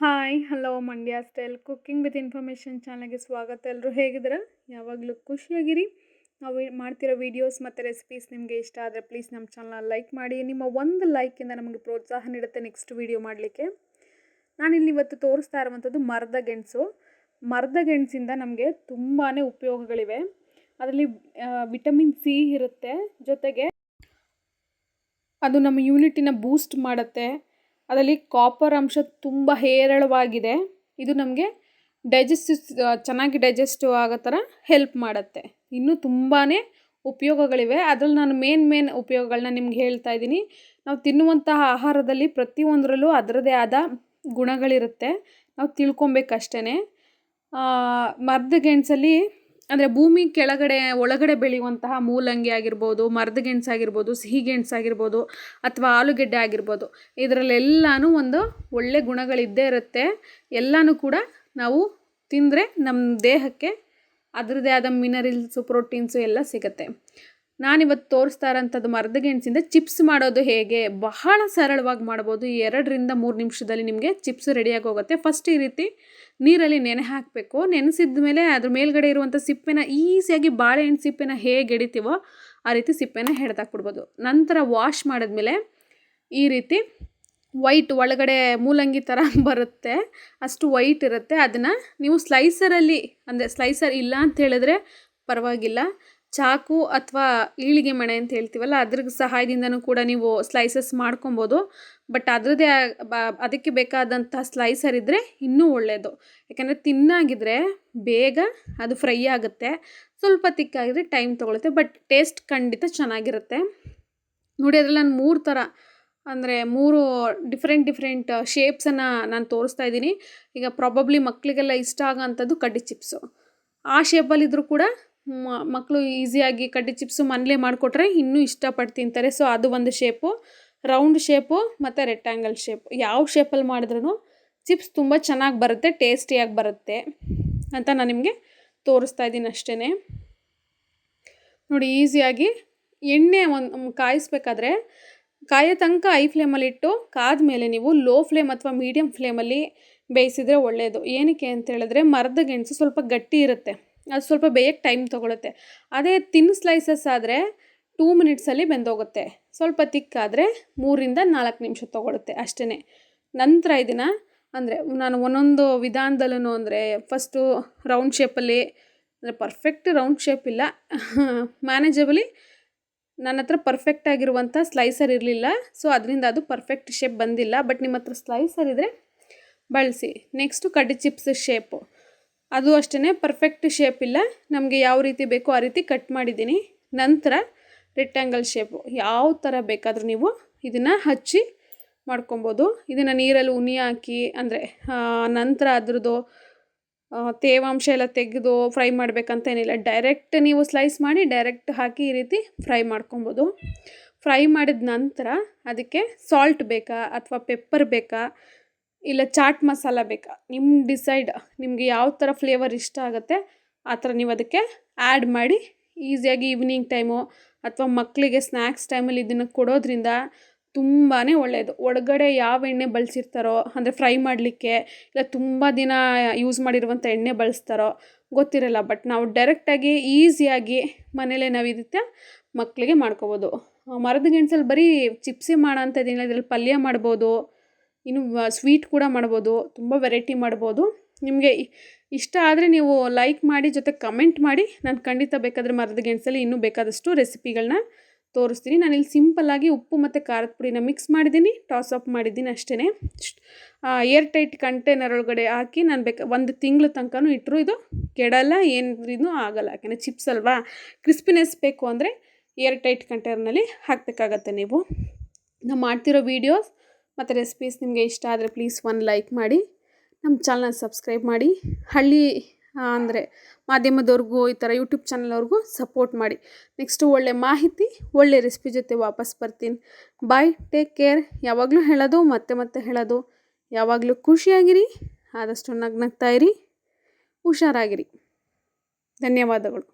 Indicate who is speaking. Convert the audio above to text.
Speaker 1: Hi hello Mandya style cooking with information ಚಾನಲ್ಗೆ ಸ್ವಾಗತ ಎಲ್ಲರೂ ಹೇಗಿದ್ದೀರಾ? ಯಾವಾಗಲೂ ಖುಷಿಯಾಗಿರಿ. ನಾವು ಮಾಡ್ತಿರೋ ವೀಡಿಯೋಸ್ ಮತ್ತು ರೆಸಿಪೀಸ್ ನಿಮಗೆ ಇಷ್ಟ ಆದರೆ ಪ್ಲೀಸ್ ನಮ್ಮ ಚಾನಲ್ನ ಲೈಕ್ ಮಾಡಿ. ನಿಮ್ಮ ಒಂದು ಲೈಕಿಂದ ನಮಗೆ ಪ್ರೋತ್ಸಾಹ ನೀಡುತ್ತೆ ನೆಕ್ಸ್ಟ್ ವೀಡಿಯೋ ಮಾಡಲಿಕ್ಕೆ. ನಾನಿಲ್ಲಿ ಇವತ್ತು ತೋರಿಸ್ತಾ ಇರುವಂಥದ್ದು ಮರದ ಗೆಣಸು. ಮರದ ಗೆಣಸಿಂದ ನಮಗೆ ತುಂಬಾ ಉಪಯೋಗಗಳಿವೆ. ಅದರಲ್ಲಿ ವಿಟಮಿನ್ ಸಿ ಇರುತ್ತೆ. ಜೊತೆಗೆ ಅದು ನಮ್ಮ ಯೂನಿಟಿನ ಬೂಸ್ಟ್ ಮಾಡುತ್ತೆ. ಅದರಲ್ಲಿ ಕಾಪರ್ ಅಂಶ ತುಂಬ ಹೇರಳವಾಗಿದೆ. ಇದು ನಮಗೆ ಡೈಜೆಸ್ಟ್ ಚೆನ್ನಾಗಿ ಡೈಜೆಸ್ಟ್ ಆಗೋ ಥರ ಹೆಲ್ಪ್ ಮಾಡುತ್ತೆ. ಇನ್ನೂ ತುಂಬಾ ಉಪಯೋಗಗಳಿವೆ. ಅದ್ರಲ್ಲಿ ನಾನು ಮೇನ್ ಮೇನ್ ಉಪಯೋಗಗಳನ್ನ ನಿಮ್ಗೆ ಹೇಳ್ತಾ ಇದ್ದೀನಿ. ನಾವು ತಿನ್ನುವಂತಹ ಆಹಾರದಲ್ಲಿ ಪ್ರತಿಯೊಂದರಲ್ಲೂ ಅದರದೇ ಆದ ಗುಣಗಳಿರುತ್ತೆ. ನಾವು ತಿಳ್ಕೊಬೇಕಷ್ಟೇ ಮರದ ಗೆಣಸಲ್ಲಿ ಅಂದರೆ ಭೂಮಿ ಕೆಳಗಡೆ, ಒಳಗಡೆ ಬೆಳೆಯುವಂತಹ ಮೂಲಂಗಿ ಆಗಿರ್ಬೋದು, ಮರದ ಗೆಣಸು ಆಗಿರ್ಬೋದು, ಸಿಹಿ ಗೆಣಸು ಆಗಿರ್ಬೋದು ಅಥವಾ ಆಲೂಗೆಡ್ಡೆ ಆಗಿರ್ಬೋದು, ಇದರಲ್ಲೆಲ್ಲನೂ ಒಂದು ಒಳ್ಳೆ ಗುಣಗಳಿದ್ದೇ ಇರುತ್ತೆ. ಎಲ್ಲನೂ ಕೂಡ ನಾವು ತಿಂದರೆ ನಮ್ಮ ದೇಹಕ್ಕೆ ಅದರದ್ದೇ ಆದ ಮಿನರಲ್ಸು ಪ್ರೋಟೀನ್ಸು ಎಲ್ಲ ಸಿಗುತ್ತೆ. ನಾನಿವತ್ತು ತೋರಿಸ್ತಾ ಇರೋಂಥದ್ದು ಮರದ ಗೆಣಸಿಂದ ಚಿಪ್ಸ್ ಮಾಡೋದು ಹೇಗೆ? ಬಹಳ ಸರಳವಾಗಿ ಮಾಡ್ಬೋದು. ಎರಡರಿಂದ ಮೂರು ನಿಮಿಷದಲ್ಲಿ ನಿಮಗೆ ಚಿಪ್ಸ್ ರೆಡಿಯಾಗಿ ಹೋಗುತ್ತೆ. ಫಸ್ಟ್ ಈ ರೀತಿ ನೀರಲ್ಲಿ ನೆನೆ ಹಾಕಬೇಕು. ನೆನೆಸಿದ ಮೇಲೆ ಅದ್ರ ಮೇಲ್ಗಡೆ ಇರುವಂಥ ಸಿಪ್ಪೆನ ಈಸಿಯಾಗಿ ಬಾಳೆಹಣ್ಣು ಸಿಪ್ಪೆನ ಹೇಗೆ ಎಡಿತೀವೋ ಆ ರೀತಿ ಸಿಪ್ಪೆನ ಹೆಡ್ದಾಕ್ಬಿಡ್ಬೋದು. ನಂತರ ವಾಶ್ ಮಾಡಿದ್ಮೇಲೆ ಈ ರೀತಿ ವೈಟ್ ಒಳಗಡೆ ಮೂಲಂಗಿ ಥರ ಬರುತ್ತೆ. ಅಷ್ಟು ವೈಟ್ ಇರುತ್ತೆ. ಅದನ್ನು ನೀವು ಸ್ಲೈಸರಲ್ಲಿ ಅಂದರೆ ಸ್ಲೈಸರ್ ಇಲ್ಲ ಅಂತ ಹೇಳಿದ್ರೆ ಪರವಾಗಿಲ್ಲ. ಚಾಕು ಅಥವಾ ಈಳಿಗೆ ಮಣೆ ಅಂತ ಹೇಳ್ತೀವಲ್ಲ ಅದ್ರ ಸಹಾಯದಿಂದನೂ ಕೂಡ ನೀವು ಸ್ಲೈಸಸ್ ಮಾಡ್ಕೊಬೋದು. ಬಟ್ ಅದರದ್ದೇ ಅದಕ್ಕೆ ಬೇಕಾದಂಥ ಸ್ಲೈಸರ್ ಇದ್ದರೆ ಇನ್ನೂ ಒಳ್ಳೆಯದು ಯಾಕೆಂದರೆ ತಿನ್ನಾಗಿದ್ದರೆ ಬೇಗ ಅದು ಫ್ರೈ ಆಗುತ್ತೆ. ಸ್ವಲ್ಪ ತಿಕ್ಕಾಗಿದ್ರೆ ಟೈಮ್ ತೊಗೊಳುತ್ತೆ ಬಟ್ ಟೇಸ್ಟ್ ಖಂಡಿತ ಚೆನ್ನಾಗಿರುತ್ತೆ. ನೋಡಿ, ಅದ್ರಲ್ಲಿ ನಾನು ಮೂರು ಥರ ಅಂದರೆ ಮೂರು ಡಿಫ್ರೆಂಟ್ ಡಿಫ್ರೆಂಟ್ ಶೇಪ್ಸನ್ನು ನಾನು ತೋರಿಸ್ತಾ ಇದ್ದೀನಿ. ಈಗ ಪ್ರಾಬಬ್ಲಿ ಮಕ್ಕಳಿಗೆಲ್ಲ ಇಷ್ಟ ಆಗೋಂಥದ್ದು ಕಡ್ಡಿ ಚಿಪ್ಸು ಆ ಶೇಪಲ್ಲಿದ್ದರೂ ಕೂಡ ಮಕ್ಕಳು ಈಸಿಯಾಗಿ ಕಡ್ಡಿ ಚಿಪ್ಸು ಮನೇಲೇ ಮಾಡಿಕೊಟ್ರೆ ಇನ್ನೂ ಇಷ್ಟಪಟ್ಟು ತಿಂತಾರೆ ಸೊ ಅದು ಒಂದು ಶೇಪು ರೌಂಡ್ ಶೇಪು ಮತ್ತು ರೆಕ್ಟ್ಯಾಂಗಲ್ ಶೇಪ್ ಯಾವ ಶೇಪಲ್ಲಿ ಮಾಡಿದ್ರೂ ಚಿಪ್ಸ್ ತುಂಬ ಚೆನ್ನಾಗಿ ಬರುತ್ತೆ ಟೇಸ್ಟಿಯಾಗಿ ಬರುತ್ತೆ ಅಂತ ನಾನು ನಿಮಗೆ ತೋರಿಸ್ತಾ ಇದ್ದೀನಿ ಅಷ್ಟೇ ನೋಡಿ, ಈಸಿಯಾಗಿ ಎಣ್ಣೆ ಒಂದು ಕಾಯಿಸ್ಬೇಕಾದ್ರೆ ಕಾಯೋ ತನಕ ಐ ಫ್ಲೇಮಲ್ಲಿ ಇಟ್ಟು ಕಾದ ಮೇಲೆ ನೀವು ಲೋ ಫ್ಲೇಮ್ ಅಥವಾ ಮೀಡಿಯಮ್ ಫ್ಲೇಮಲ್ಲಿ ಬೇಯಿಸಿದರೆ ಒಳ್ಳೆಯದು ಏನಕ್ಕೆ ಅಂತ ಹೇಳಿದ್ರೆ ಮರದ ಗೆಣಸು ಸ್ವಲ್ಪ ಗಟ್ಟಿ ಇರುತ್ತೆ. ಅದು ಸ್ವಲ್ಪ ಬೇಯಕ್ಕೆ ಟೈಮ್ ತೊಗೊಳುತ್ತೆ. ಅದೇ ತಿನ್ ಸ್ಲೈಸಸ್ ಆದರೆ ಟೂ ಮಿನಿಟ್ಸಲ್ಲಿ ಬೆಂದೋಗುತ್ತೆ. ಸ್ವಲ್ಪ ತಿಕ್ಕಾದರೆ ಮೂರಿಂದ ನಾಲ್ಕು ನಿಮಿಷ ತೊಗೊಳುತ್ತೆ ಅಷ್ಟೇ ನಂತರ ಇದನ್ನು ಅಂದರೆ ನಾನು ಒಂದೊಂದು ವಿಧಾನದಲ್ಲೂ ಅಂದರೆ ಫಸ್ಟು ರೌಂಡ್ ಶೇಪಲ್ಲಿ ಅಂದರೆ ಪರ್ಫೆಕ್ಟ್ ರೌಂಡ್ ಶೇಪ್ ಇಲ್ಲ. ಮ್ಯಾನೇಜಬಲಿ ನನ್ನ ಹತ್ರ ಪರ್ಫೆಕ್ಟ್ ಆಗಿರುವಂಥ ಸ್ಲೈಸರ್ ಇರಲಿಲ್ಲ. ಸೊ ಅದರಿಂದ ಅದು ಪರ್ಫೆಕ್ಟ್ ಶೇಪ್ ಬಂದಿಲ್ಲ. ಬಟ್ ನಿಮ್ಮ ಹತ್ರ ಸ್ಲೈಸರ್ ಇದ್ದರೆ ಬಳಸಿ. ನೆಕ್ಸ್ಟು ಕಡ್ಡಿ ಚಿಪ್ಸ್ ಶೇಪು ಅದು ಅಷ್ಟೇ ಪರ್ಫೆಕ್ಟ್ ಶೇಪ್ ಇಲ್ಲ. ನಮಗೆ ಯಾವ ರೀತಿ ಬೇಕೋ ಆ ರೀತಿ ಕಟ್ ಮಾಡಿದ್ದೀನಿ. ನಂತರ ರೆಕ್ಟ್ಯಾಂಗಲ್ ಶೇಪು ಯಾವ ಥರ ಬೇಕಾದರೂ ನೀವು ಇದನ್ನು ಹಚ್ಚಿ ಮಾಡ್ಕೊಬೋದು. ಇದನ್ನು ನೀರಲ್ಲಿ ಉನಿ ಹಾಕಿ, ಅಂದರೆ ನಂತರ ಅದ್ರದ್ದು ತೇವಾಂಶ ಎಲ್ಲ ತೆಗೆದು ಫ್ರೈ ಮಾಡಬೇಕಂತ ಏನಿಲ್ಲ. ಡೈರೆಕ್ಟ್ ನೀವು ಸ್ಲೈಸ್ ಮಾಡಿ ಡೈರೆಕ್ಟ್ ಹಾಕಿ ಈ ರೀತಿ ಫ್ರೈ ಮಾಡ್ಕೊಬೋದು. ಫ್ರೈ ಮಾಡಿದ ನಂತರ ಅದಕ್ಕೆ ಸಾಲ್ಟ್ ಬೇಕಾ ಅಥವಾ ಪೆಪ್ಪರ್ ಬೇಕಾ? ಇಲ್ಲ ಚಾಟ್ ಮಸಾಲ ಬೇಕಾ? ನಿಮ್ಮ ಡಿಸೈಡ್ ನಿಮಗೆ ಯಾವ ಥರ ಫ್ಲೇವರ್ ಇಷ್ಟ ಆಗುತ್ತೆ, ಆ ಥರ ನೀವು ಅದಕ್ಕೆ ಆ್ಯಡ್ ಮಾಡಿ ಈಸಿಯಾಗಿ ಈವ್ನಿಂಗ್ ಟೈಮು ಅಥವಾ ಮಕ್ಕಳಿಗೆ ಸ್ನ್ಯಾಕ್ಸ್ ಟೈಮಲ್ಲಿ ಇದನ್ನು ಕೊಡೋದ್ರಿಂದ ತುಂಬಾ ಒಳ್ಳೆಯದು ಒಳಗಡೆ ಯಾವ ಎಣ್ಣೆ ಬಳಸಿರ್ತಾರೋ, ಅಂದರೆ ಫ್ರೈ ಮಾಡಲಿಕ್ಕೆ, ಇಲ್ಲ ತುಂಬ ದಿನ ಯೂಸ್ ಮಾಡಿರುವಂಥ ಎಣ್ಣೆ ಬಳಸ್ತಾರೋ, ಗೊತ್ತಿರಲ್ಲ ಬಟ್ ನಾವು ಡೈರೆಕ್ಟಾಗಿ ಈಸಿಯಾಗಿ ಮನೇಲೇ ನಾವು ಇದಕ್ಕೆ ಮಕ್ಕಳಿಗೆ ಮಾಡ್ಕೋಬೋದು. ಮರದ ಗೆಣಸಲ್ಲಿ ಬರೀ ಚಿಪ್ಸಿ ಮಾಡೋ ಅಂಥದ್ದೇನಿಲ್ಲ ಇದರಲ್ಲಿ ಪಲ್ಯ ಮಾಡ್ಬೋದು ಇನ್ನು ಸ್ವೀಟ್ ಕೂಡ ಮಾಡ್ಬೋದು, ತುಂಬ ವೆರೈಟಿ ಮಾಡ್ಬೋದು. ನಿಮಗೆ ಇಷ್ಟ ಆದರೆ ನೀವು ಲೈಕ್ ಮಾಡಿ, ಜೊತೆ ಕಮೆಂಟ್ ಮಾಡಿ. ನಾನು ಖಂಡಿತ ಬೇಕಾದರೆ ಮರದ ಗೆಣಸಲ್ಲಿ ಇನ್ನೂ ಬೇಕಾದಷ್ಟು ರೆಸಿಪಿಗಳನ್ನ ತೋರಿಸ್ತೀನಿ. ನಾನು ಇಲ್ಲಿ ಸಿಂಪಲ್ಲಾಗಿ ಉಪ್ಪು ಮತ್ತು ಖಾರದ ಪುಡಿನ ಮಿಕ್ಸ್ ಮಾಡಿದ್ದೀನಿ. ಟಾಸ್ ಅಪ್ ಮಾಡಿದ್ದೀನಿ ಅಷ್ಟೇ ಏರ್ ಟೈಟ್ ಕಂಟೈನರ್ ಒಳಗಡೆ ಹಾಕಿ ನಾನು ಬೇಕಾ, ಒಂದು ತಿಂಗಳ ತನಕನೂ ಇಟ್ಟರು ಇದು ಕೆಡಲ್ಲ, ಏನಿದ್ರೂ ಆಗಲ್ಲ. ಯಾಕೆಂದರೆ ಚಿಪ್ಸ್ ಅಲ್ವಾ? ಕ್ರಿಸ್ಪಿನೆಸ್ ಬೇಕು ಅಂದರೆ ಏರ್ ಟೈಟ್ ಕಂಟೈನರ್ನಲ್ಲಿ ಹಾಕಬೇಕಾಗತ್ತೆ ನೀವು. ನಾವು ಮಾಡ್ತಿರೋ ವೀಡಿಯೋಸ್ ಮತ್ತು ರೆಸಿಪೀಸ್ ನಿಮಗೆ ಇಷ್ಟ ಆದರೆ ಪ್ಲೀಸ್ ಒಂದು ಲೈಕ್ ಮಾಡಿ. ನಮ್ಮ ಚಾನಲ್ನ ಸಬ್ಸ್ಕ್ರೈಬ್ ಮಾಡಿ. ಹಳ್ಳಿ ಅಂದರೆ ಮಾಧ್ಯಮದವ್ರಿಗೂ ಈ ಥರ ಯೂಟ್ಯೂಬ್ ಚಾನಲ್ವ್ರಿಗೂ ಸಪೋರ್ಟ್ ಮಾಡಿ. ನೆಕ್ಸ್ಟು ಒಳ್ಳೆ ಮಾಹಿತಿ, ಒಳ್ಳೆ ರೆಸಿಪಿ ಜೊತೆ ವಾಪಸ್ ಬರ್ತೀನಿ. ಬಾಯ್ ಟೇಕ್ ಕೇರ್ ಯಾವಾಗಲೂ ಹೇಳೋದು, ಮತ್ತೆ ಮತ್ತೆ ಹೇಳೋದು. ಯಾವಾಗಲೂ ಖುಷಿಯಾಗಿರಿ, ಆದಷ್ಟು ನಗ್ನಗ್ತಾ ಇರಿ, ಹುಷಾರಾಗಿರಿ. ಧನ್ಯವಾದಗಳು.